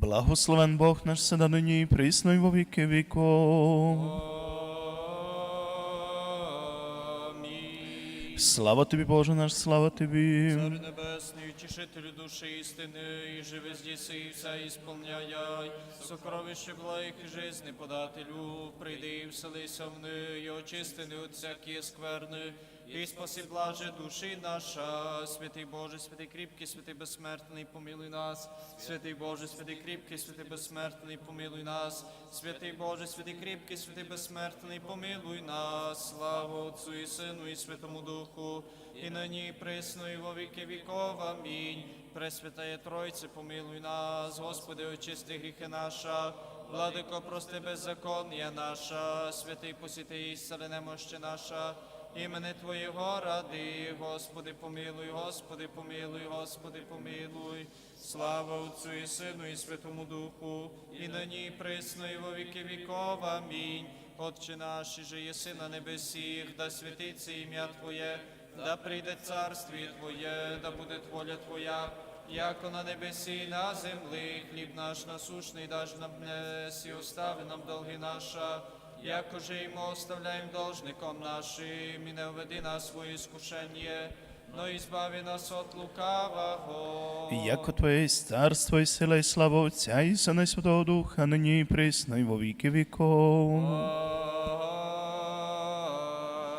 Благословен Бог наш седа нині і присно і во віки віков. Слава тобі, Боже наш, слава тобі. Царь небесний, утішителю душі істини, і живи здіси, і все ісполняй, сокровище благих і жизни подателю, прийди і вселися в і очисти не от всякі скверни, і спаси блаже душі наша, святий Боже, святий кріпкий, святий безсмертний, помилуй нас, святий Боже, святий кріпкий, святий безсмертний, помилуй нас, святий Боже, святий кріпкий, святий безсмертний, помилуй нас, слава Отцу і Сину, і Святому Духу, і нині, і присно, і во віки віков. Амінь. Пресвятає Тройце, помилуй нас, Господи, очисти гріхи наша, владико, прости беззаконня наша, святий посіти істини немощі наша, імени Твоєго ради, Господи, помилуй, Господи, помилуй, Господи, помилуй. Слава Отцю і Сину, і Святому Духу, і нині, і присно, і во віки віков. Амінь. Отче наш, і же єси на небесіх, да святиться ім'я Твоє, да прийде царстві Твоє, да буде воля Твоя, яко на небесі і на землі, хліб наш насушний даж нам днес, і остави нам долги наша, яко же і ми оставляємо должником нашим, і не введи нас в іскушення, но і збави нас от лукавого. Яко Твоє є царство і сила і слава Отця і Сина і Святого Духа, нині і присно і во віки віков.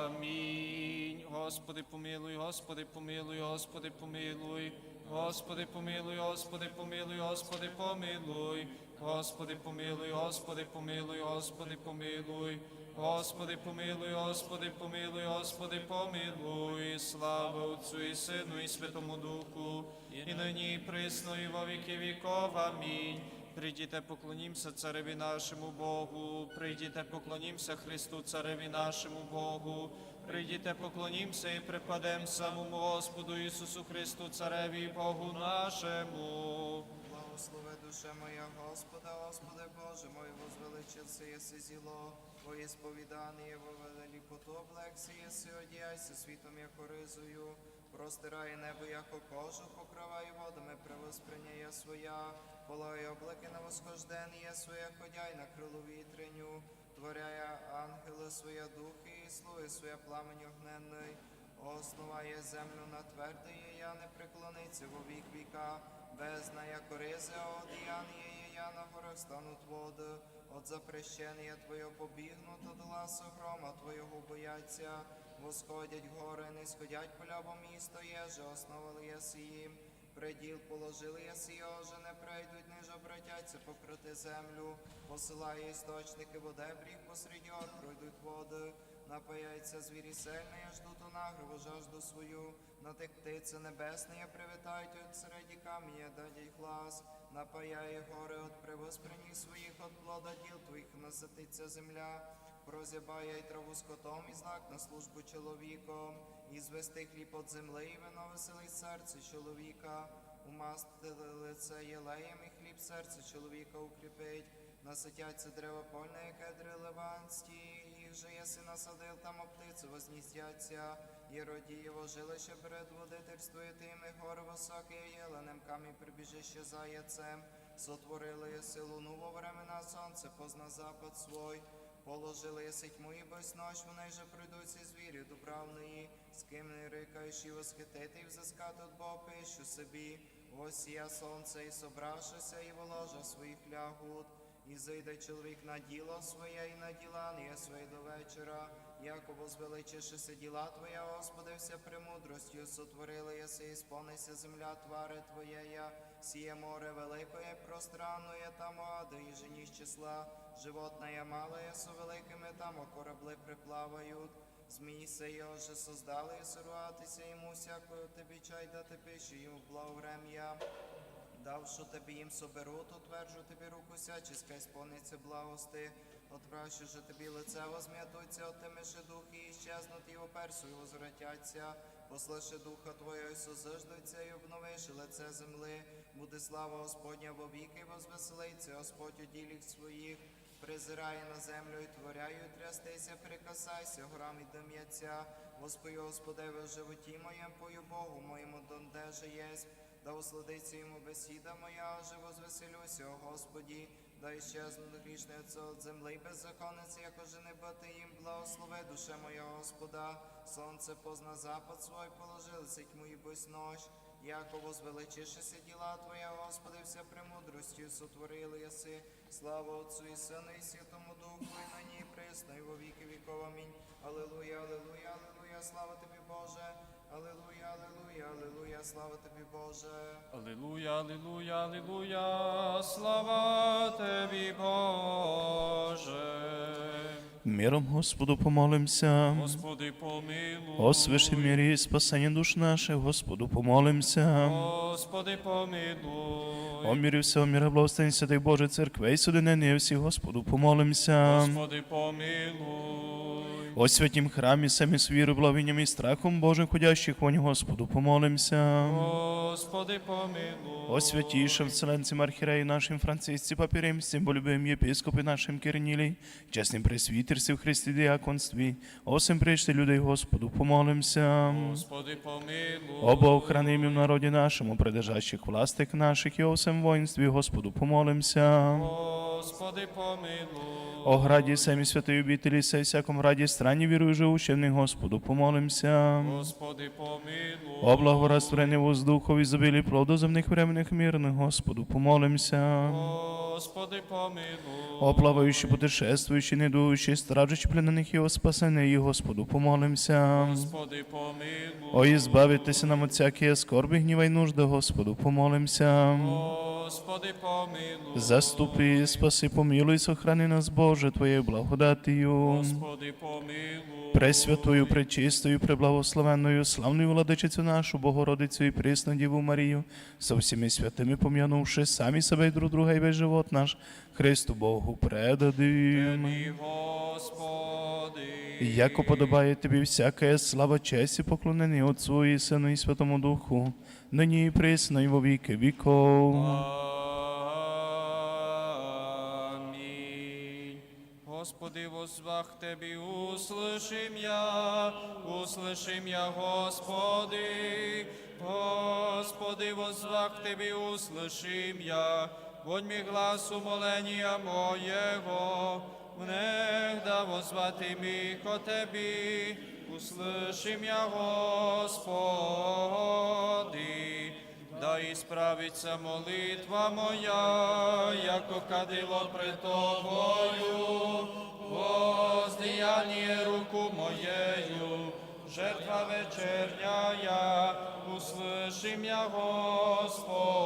Амінь. Господи, помилуй, Господи, помилуй, Господи, помилуй. Господи, помилуй, Господи, помилуй, Господи, помилуй. Господи, помилуй, Господи, помилуй, Господи, помилуй. Господи, помилуй, Господи, помилуй, Господи, помилуй. Слава Отцю і Сину, і Святому Духу, і нині, і присно, і во віки віков. Амінь. Прийдіте, поклонімся цареві нашому Богу, прийдіте, поклонімся Христу, цареві нашому Богу, прийдіте, поклонімся і припадем самому Господу Ісусу Христу, цареві Богу нашому. Благослови душе моя Господа, Господи Боже мой, возвеличился єси зіло, Твоє сповідання, вовели ліпоту, облексі єси, одіяйся світом, як оризою, простирає небо, яко кожу, покриває водами, превосприняє своя, полає облаки на восхождення своє, ходяй на крилу вітреню, творяє ангели своє духи, і слуги своє пламень огненний, основає землю на тверде, я не преклониться во вік віка, бездна, як ризи, одіяння на горах стануть води, от запрещення Твоє побігнуто до ласу грома Твоєго бояться, восходять гори, не сходять поля, бо місто єже, основали єси їм, приділ положили єси, його не прийдуть, ниже обратяться покрити землю, посилає істочники води, бріг посеред пройдуть води, напаяться звірі сильні, я жду ту нагриву жажду свою, на тих птиці небесні, я привітають от середі каміння, дадять глас, напаяє гори от привосприні своїх, от плода діл твоїх насититься земля, прозябає й траву скотом, і знак на службу чоловіком, і звести хліб от земли, і вино веселить серце чоловіка, умастили лице єлеєм, і хліб серце чоловіка укріпить, наситяться дерева польне, і кедри ливанські, їх же єси насадив, там оптиці возністяться, і родієво жилище перед водительствує тими гори високі, і єленем камінь прибіжище заяцем, сотворили єси луну во времена сонце, позна запад свой, Положили єси тьму і безнощ, вони же прийдуть ці звірі дубравної, з ким не рикаєш і восхитити, і взискати от Бога пищу собі. Ось я сонце, і собравшися, і воложа своїх лягут, і зайде чоловік на діло своє, і на діла не своє до вечора, яко возвеличишися діла Твоя, Господи, вся премудростю сотворили єси, і сповнися земля твари Твоєя, сіє море великое, пространное там ади, і жені з числа, животное малое, со великими там корабли приплавають. Змії се його же создали, і сорватися йому всякою тобі чай дати пищу, йому благоврем'я. Давши тобі їм соберут, утверджу тобі руку всяческа, і сповниться благости, отвращу же тобі лице возм'ятуться, отимеши духи, і щезнуть, і оперсу, і возвратяться, послеши духа Твого, і созиждуться, і обновиши лице земли, буде слава Господня во віки, возвеселиться Господь у діліх своїх, призирає на землю і творяю, трястися, прикасайся, горам і дим'яться, Господи, Господи, в животі моєм, пою Богу моєму, донде же єсть, да усладиться йому бесіда моя, же возвеселюся, о Господі, да іщезнуть грішне от земли й беззаконниці, як не бати їм, благослови душе моя Господа, сонце позна запад свой, положилися тьму і бось нощ. Яко возвеличишися діла Твоя, Господи, вся премудростю сотворили єси. Слава Отцу і Сину і Святому Духу, і нині і присно, і во віки віков. Амінь. Алілуя, алілуя, алілуя, слава тобі, Боже. Алілуя, алілуя, алілуя, слава тобі, Боже. Алілуя, алілуя, алілуя, слава Тобі, Боже. Миром Господу помолимся. Господи, помилуй. О мірі і спасення душ наших, Господу помолимся. Господи, помилуй. О мірі всього міра благословень Святий Боже Церкви і судинені всі, Господу помолимся. Господи, помилуй. О святім храмі, самі з вірою, благовінням і страхом Божим ходящих вонь, Господу помолимся. Господи, помилуй. О святійшим вселенцем архіреї нашим Францисці, папі Римським, бо любим єпископі нашим Кирнілі, чесним пресвітерстві в Христі діаконстві, осим прийшли людей Господу помолимся. Господи, помилуй. О Бог, храни народі нашому, придержащих властик наших і осем воїнстві, Господу помолимся. Господи, помилуй. О граді самі святої обітелі, сей всяком раді страні вірую живущим в Господу помолимся. Господи, помилуй. О благорастворені воздухові, забілі плоду земних временних мирних, Господу помолимся. Господи, помилуй. О плаваючи, путешествуючи, недуючи, стражучи пленених і спасених, і Господу помолимся. Господи, помилуй. О, і збавитися нам от всякої скорби, гніва й нужди, Господу помолимся. Господи, помилуй. Заступи, спаси, помилуй, сохрани нас, Боже, Твоєю благодатію. Господи, помилуй. Пресвятою, пречистою, преблагословенною, славною владичицю нашу, Богородицю і присну Діву Марію, со всіми святими пом'янувши самі себе і друг друга і весь живот наш, Христу Богу предадим. Господи. Яко подобає тобі всяка слава, честь і поклонення Отцу і Сину і Святому Духу, нині і присно, і во віки віков. Аминь. Господи, возвах Тебе, услышим я, услышим я, Господи. Господи, возвах Тебе, услышим я, Вонь ми глас умоления моего, внегда возвати ми ко Тебі, услышим я, Господи. Да ісправиться молитва моя, яко кадило пред тобою, воздіяння руку моєю, жертва вечерняя, услышим я, Господи.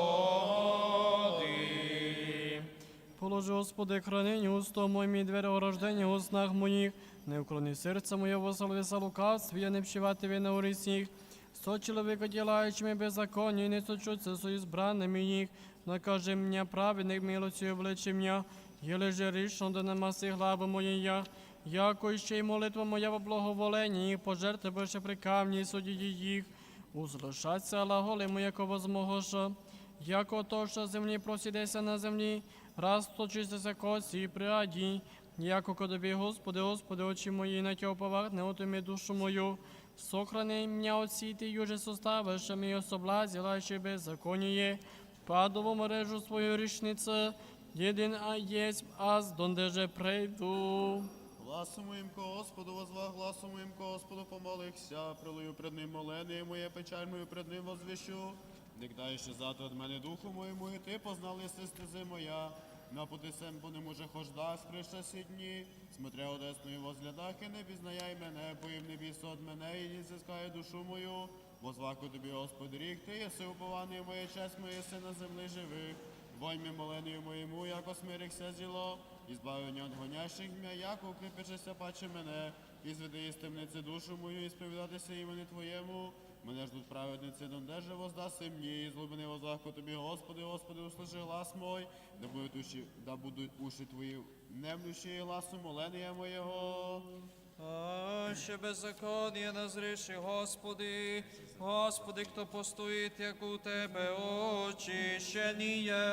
Положи, Господи, хранені уста моїм і двері рождення у снах моїх, не уклони серце моє вословися лукавстві, не вщивати на урисіх. Сто чоловіка ділаючими беззаконні, не сочуться со избранними їх, накаже мені праведник милостю обличи м'я, єле же рішно да намаси глави моєя, яко ще й молитва моя во благоволенні їх, пожерти більше при камні, судді їх, узлишаться лаголи мояко возмогоша, Яко то, що. Землі просідеться на землі, раз точиться косі і приаді, яко кодобі, Господи, Господи, очі мої, на тього повагне, отими душу мою, сохрани мене от сіти, юже составиш, а мій особлазіла, ще беззаконіє, падову мережу свою річницю, єдин а єсть, аз дондеже прийду. Гласом моїм Господу возвах, гласом моїм Господу помолився, прилию пред ним моление моє, печаль мою пред ним возвіщу. Не кдаєш зато від мене духу моєму, і ти познав єси стези моя. На пути сем по нему же хожда, скриша сі дні, смотря одесною возглядах, і не пізнаяй мене, бо їм не бійся од мене, і не зискає душу мою. Возваку тобі, Господи, рік, ти єси упований моє честь моє, си на землі живих. Воньми молению моєму, яко смирихся зіло, і збавлення від гонящих м'я, яко укріпишися паче мене, і зведи із темниці душу мою, і сповідатися імені Твоєму. Мене ждуть праведниці, дондеже воздаси мені, і злобини возлаху тобі, Господи, Господи, услыши глас мой, да будуть уші, да будуть уші Твої немлющі гласу моления моєго. А ще беззаконня назріши, Господи, Господи, хто постоїть, як у Тебе очищеніє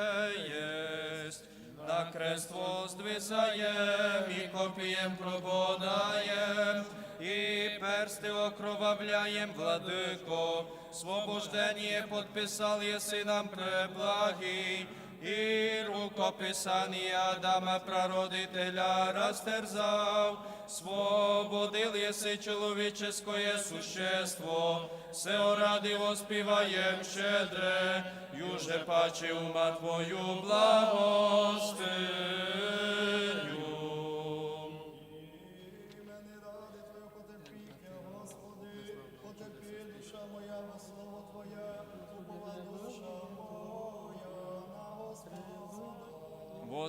єсть. На крест воздвизаєм і копієм прободаєм, і персти окровавляєм, владико, свобождення подписал єси нам преблагий, і рукописання Адама прародителя растерзав, свободил єси чоловіческое существо, все ради воспіваєм щедре, юже паче ума Твою благостиню.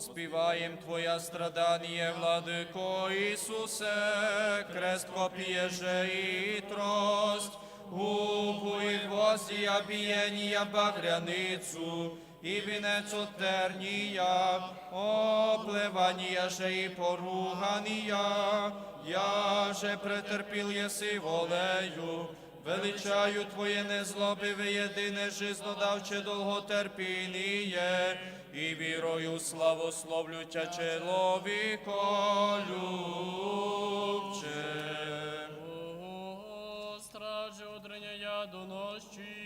Воспіваєм Твоя страдання, владико Ісусе, крест копіє же і трость, губу гвоздія бієнія багряницю, і вінець отернія, оплевання же і поруганія, я же претерпіл єси волею, Величаю Твоє незлобиве єдине жизнодавче довготерпініє, і вірою славословлю Тя чоловіколюбче. О, страже одрення я до ночі,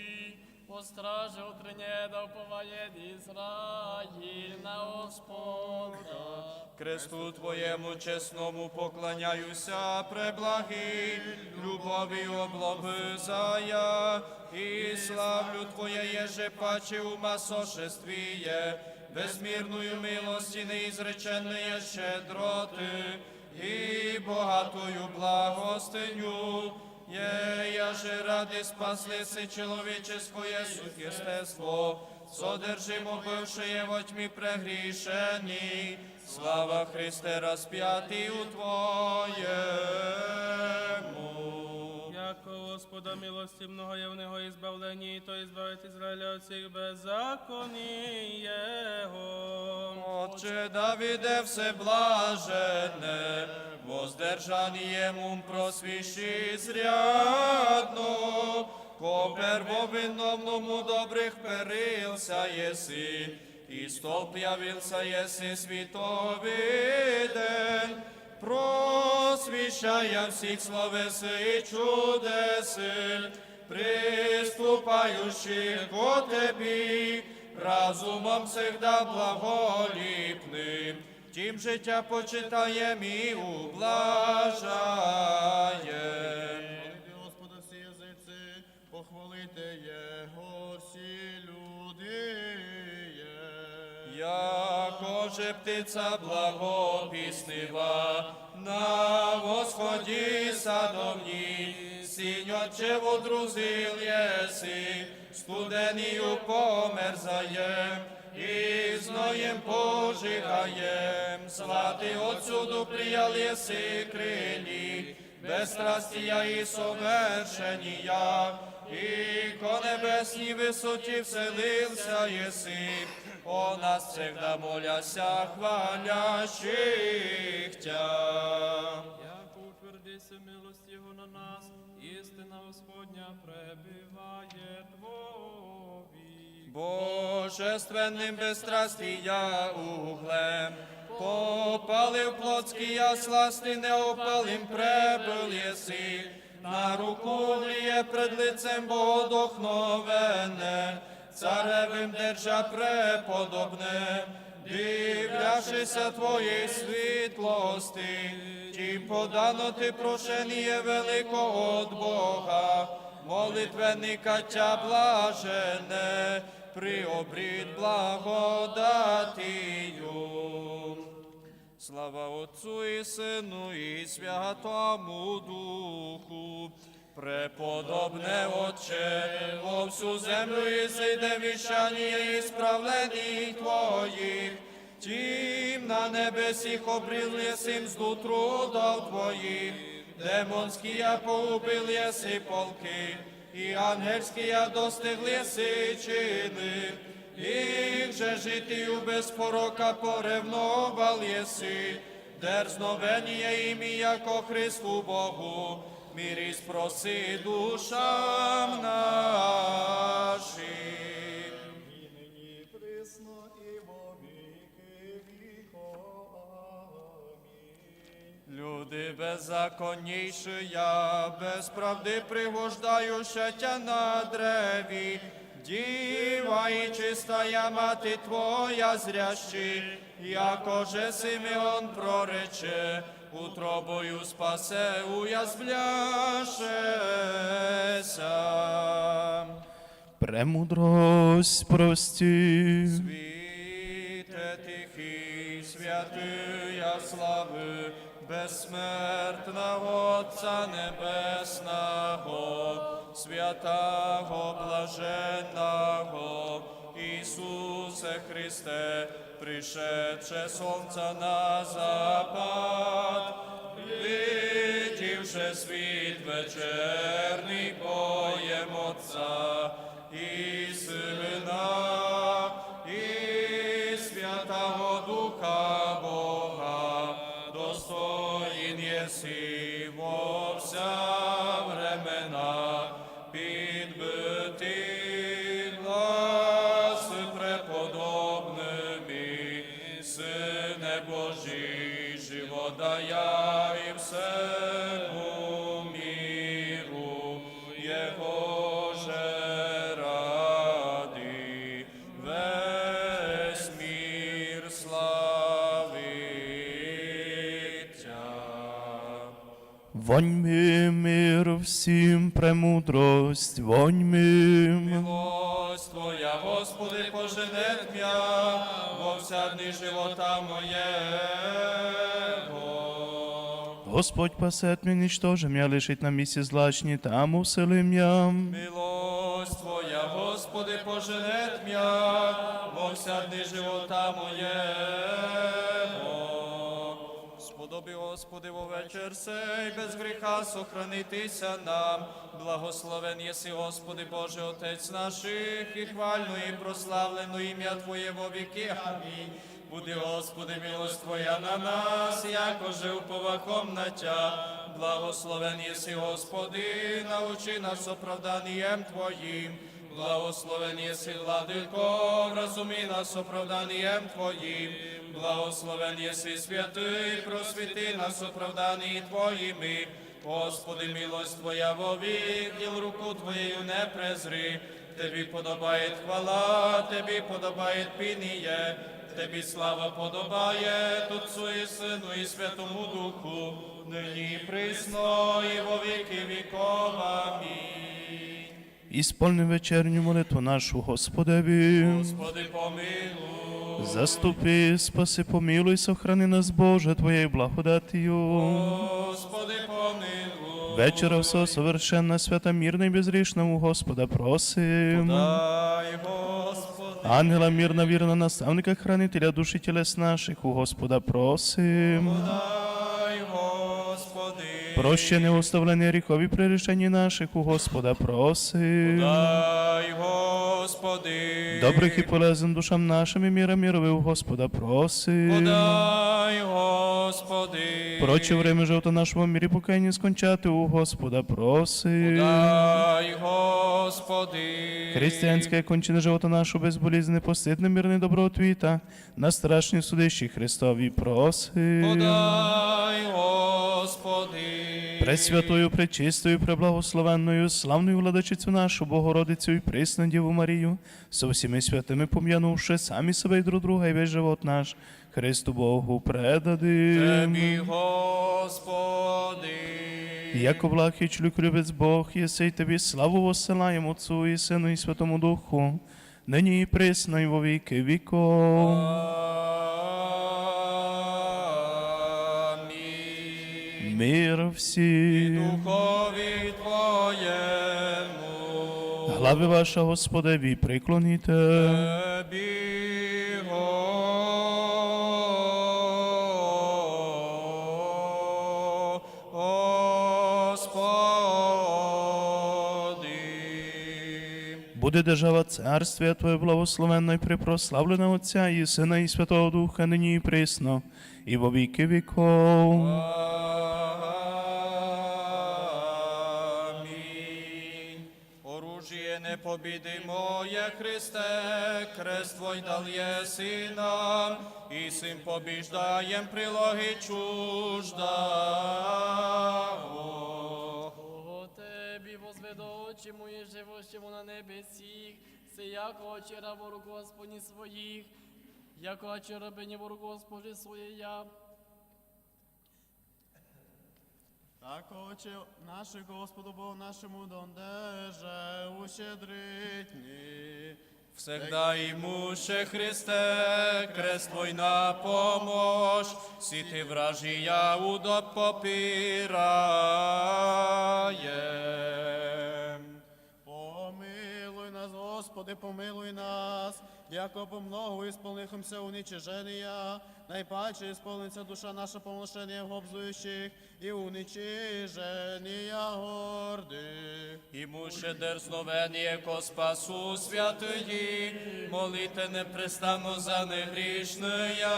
о страже утрення да вповає Ізраїль на Господа. Кресту Твоєму чесному поклоняюся, преблагий, любові облобизая, і славлю Твоє єже паче ума сошествіє, безмірною милості неізреченної щедроти, і богатою благостиню, Є, я же ради спасли си человеческое существство, содержимо бывшее во тьмі прегрішені, слава Христе расп'ятий у Твоєму. Господа милости многоявного избавления, то избавит Израиля от всех беззаконий Его. Отче Давиде всеблажене, воздержанієм ум просвіщи зрядно, по первовинному добрих перился єси, і столб явился єси світовиден, просвіщая всіх словеси і чудеси, приступающих ко Тебі, разумом всегда благоліпним, тим життя почитаєм і ублажаєм. Господа всі язиці, похвалите Його всі люди. Же птиця благопіснива, на восході садовні, сінь водрузил єси, студенію померзаєм, і зноєм пожигаєм, свати отсюду приял єси крилі, безстрастія і совершенія, і ко небесній висоті вселився єси, о нас всегда моляся, хвалящих Тя. Яко утвердися милость Його на нас, істина Господня пребиває Твові. Божественним безстрастія углем, попалив плотський я сласти, неопалим пребил єси, на руку ліє пред лицем Богодохновене, царевим держа преподобне, дивляшися Твоєї світлости, тім подано ти прошеніє великого от Бога, молитвенника тя блажене, приобрід благодатію. Слава Отцу і Сину і Святому Духу. Преподобне Отче, во всю землю і зайде віщання і справлені Твоїх, тім на небесіх обрил єси мзду трудов Твоїх, демонські я поубил єси полки, і ангельські я достигли єси чини, їх же житію без порока поревновал єси, дерзновение ими, яко Христу Богу, мири спроси душам нашим. Нині присно і во віки віко. Люди беззаконніші, я без правди пригождаюся тя на древі. Діва і чистая мати твоя зрящі, яко же Симеон прорече, утробою спасе уязвляшеся. Премудрость прості. Світе тихий, святия слави, безсмертного Отця Небесного, святого блаженного, Ісусе Христе, пришедше сонце на запад, видівши світ вечерний поєм Отця Вонь ми мир всім премудрость, вонь ми. Милость Твоя, Господи, пожене м'я, во вся дни живота моєго. Господь пасет мені, що м'я лишить на місці злачні, там уселим я. Милость Твоя, Господи, пожене м'я, во вся дни живота моєго. Вечір сей, без гріха сохранитися нам. Благословен єси, Господи, Боже, Отець наших, і хвально і прославлено ім'я Твоє во віки. Амінь. Буде, Господи, милость Твоя на нас, якоже уповахом на Тя. Благословен єси, Господи, научи нас оправданням Твоїм. Благословен єси, владико, розумі нас оправданням Твоїм. Благословен єси, святий, просвіти нас оправданні Твоїми. Господи, милость Твоя вовік, діл руку Твоєю не презри. Тебі подобає хвала, Тебі подобає пініє, Тебі слава подобає Отцу і Сину і Святому Духу, нині і присно і во віки віков. Амінь. Ісполни вечерню молитву нашу Господеві. Господи, помилуй. Заступи, спаси, помилуй, сохрани нас, Боже, Твоєю благодатію. Господи, помилуй. Вечора все совершенна, свята, мирна і безрішна у Господа просим. Дай, Господи. Ангела мирна, вірна, наставника, хранителя душі тілес наших, у Господа просим. Дай, Господи. Прощення, оставлення гріхові прирішення наших, у Господа просим. Дай, Господи. Добрих і полезен душам нашим і міра у Господа просим. Подай, Господи. Проче время живота нашого в мірі покаяння скончати, у Господа просим. Дай, Господи. Християнське кончина живота нашого безболізне, постидне, мирне добротвіта, на страшні судищі Христові просим. Подай, Господи. Пресвятою, пречистою, преблагословенною, славною владичицю нашу, Богородицю і присну Діву Марію, со всіми святими пом'янувши самі себе і друг друга, і весь живот наш, Христу Богу предадим. Тебі, Господи. І члюк любець Бог, єсей тобі славу воссилаємо Отцу і Сину і Святому Духу, нині і присно, і во віки віков. Мир всім. Духові Твоєму. Глави ваша, Господеві, приклоніте. Тебі, буде держава царствія Твоє благословенна і припрославлена Отця і Сина і Святого Духа, нині і присно, і во віки віков. Оружие непобідимое, Христе, крест Твой дал єси нам, і сим побіждаєм прилоги Тебі возведу очі мої живущому на небесіх, си яко очі рабу рук Господні своїх, яко очі рабині ворог Господі своєя. Так, очі наші Господу Богу нашому дондеже ущедритні. Всегда имуше Христе, крест Твой на сіти си Ты вражия Господи, помилуй нас, яко по много исполнихомся уничижения, найпаче исполнится душа наша помношения гобзующих и уничижения гордых. Имуше дерзновение ко спасу святые, молите непрестанно за негрішния,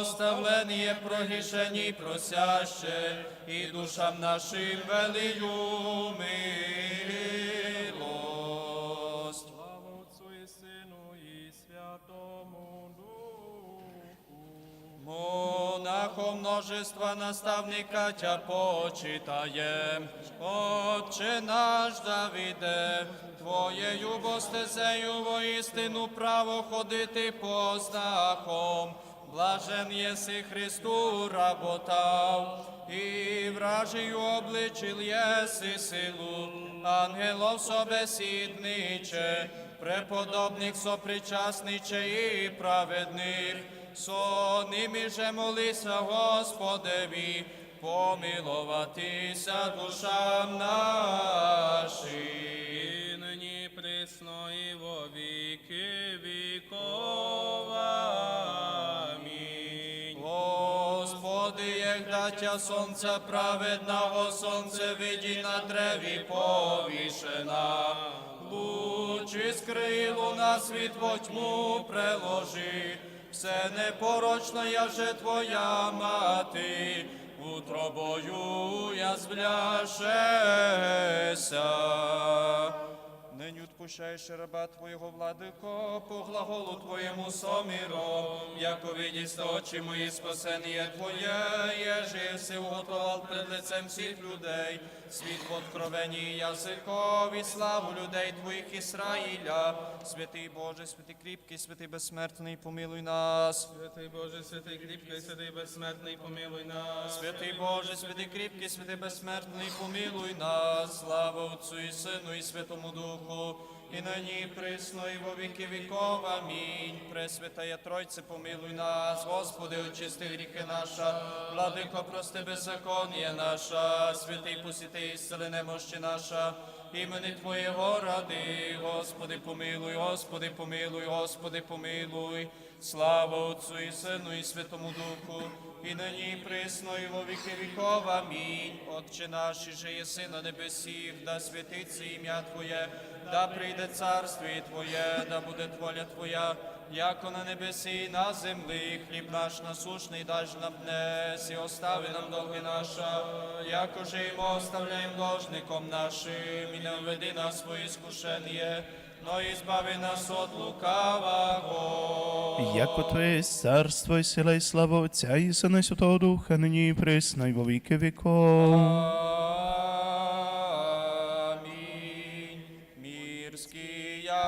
оставление прогрішений просяще, і душам нашим велию. Монахом множества наставника тя почитаєм. Отче наш Давиде, Твоєю бостезею воістину право ходити по знаком. Блажен єси Христу работав, і вражію обличил єси силу, ангелов собесідниче, преподобних сопричасниче і праведних, со ними же молися Господеві, помилуватися душам нашим. І нині присно і во віки віков. Амінь. Господи, як даття сонця праведного сонце виді на древі повішена. Лучі скрилу на світ во тьму преложи, все непорочно, я же твоя мати, утробою я звляшеся. Нині відпущаєш раба Твоєго, владико, по глаголу Твоєму соміром, яко видість очі мої спасення Твоє, єже єси уготовав пред лицем всіх людей, світ в откровенні язикові, славу людей Твоїх Ісраїля, святий Боже, святий кріпкий, святий безсмертний, помилуй нас. Святий Боже, святий кріпкий, святий безсмертний, помилуй нас. Святий Боже, святий кріпкий, святий безсмертний, помилуй нас, слава Отцю і Сину і Святому Духу, і нині присно, і во віки віков. Амінь. Пресвятая Тройце, помилуй нас, Господи, очисти гріхи наша, владико, прости беззаконня наша, святий посіти сили немощі наша, імени Твоєго ради, Господи, помилуй, Господи, помилуй, Господи, помилуй. Слава Отцю і Сину і Святому Духу, і нині присно, і во віки віков. Амінь. Отче наш, і же єси на небесіх, да святиться ім'я Твоє, да прийде царство Твоє, да буде воля Твоя, яко на небесі і на землі, хліб наш насушний даж нам днес, і остави нам долги наша, яко же і ми оставляємо должником нашим, і не введи нас в свої скушення, но і збави нас от лукавого. Яко Твоє царство і сила і слава Отця і Сина Святого Духа, нині і присно, і во віки віков.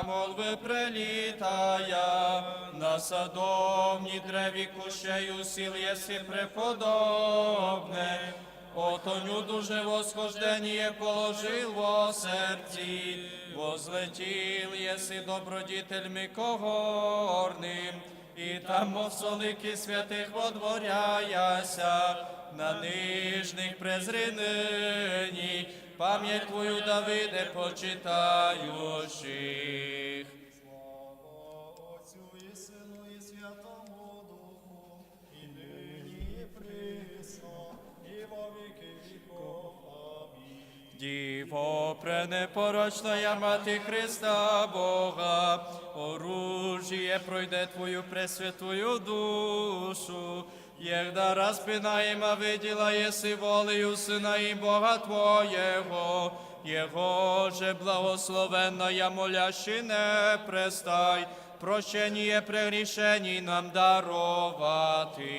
Молви прелітая, на садовні древі кущею сіл єси преподобне. Отоню дуже восхождення положил во серці, возлетів єси добродітель микогорним, і там мов святих водворяяся, на нижних презринині, пам'ять твою, Давиде, почитаючих. Отцю і Сину і Святому Духу, і нині і присно, і во віки віков. Діво пренепорочна мати Христа Бога, оружие пройде Твою пресвятую душу. Єгда распинаема виділа єси волею Сина і Бога Твоєго, Його же благословенна я молящи не престай, прощення прегрішень нам даровати.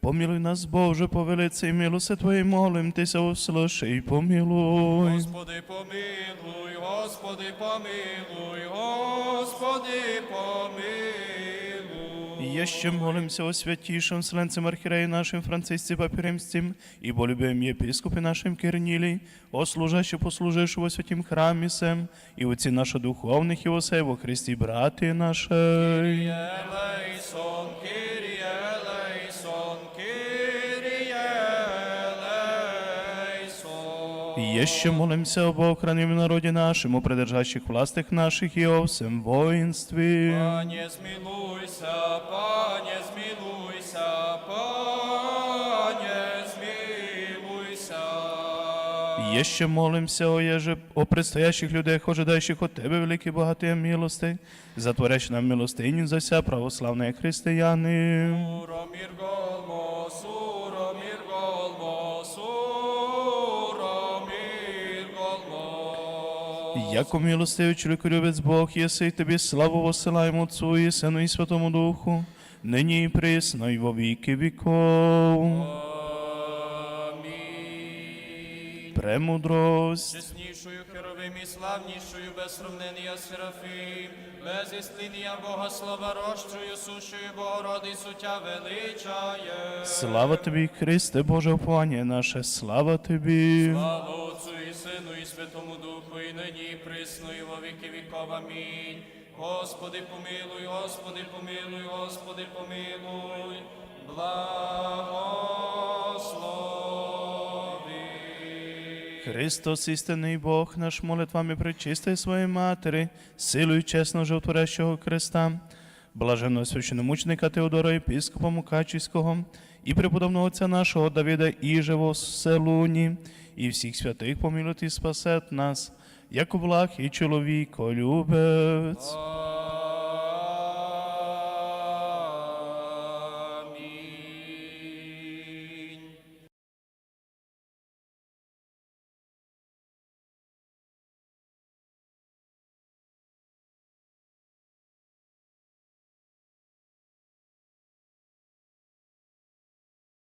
Помилуй нас, Боже, по велиці милости Твоїй, молим Тися, услыши і помилуй. Господи, помилуй, Господи, помилуй, Господи, помилуй. І я ще молимся о святейшем вселенцем архіреї нашим Франциске Папіримстім, и любим епископе нашим Кирнілі, о служаще послужившего во святім храмі сем, и отці наших духовних і осей во Христі брати наши. Елейсон, елейсон. І я ще молимся об охрані в народі нашим, о придержащих властях наших і о всем воїнстві. Пане, змілуйся, пане, змілуйся, пане, змілуйся. І я ще молимся о еже, о предстоящих людях, ожидаючих от Тебе, великі багаті милости, затворящ нам милостиню за вся православні християни. Уромір голмо, Яко милостивий чоловіколюбець Бог, єси й тобі славу посилаємо Отцу і Сину і Святому Духу, нині і присно, і во віки віков. Премудрость. Чеснішою херовим і славнішою, без сравнення Серафим, без істинія Бога слава рощою, сущою Богородицю тя величає. Слава тобі, Христе, Боже уповання наше, слава тобі. Слава Отцу і Сину і Святому Духу, і нині, і присно, і во віки віков. Амінь. Господи, помилуй, Господи, помилуй, Господи, помилуй, благослови. Христос, істинний Бог, наш молитвами причисти своєї Матері, силою чесно животворящого Христа, блаженного священомучника Теодора єпископа Мукачівського і преподобного отця нашого Давида Іжево Селуні, і всіх святих помилуйте і спасет нас, як у благ і чоловіко любець.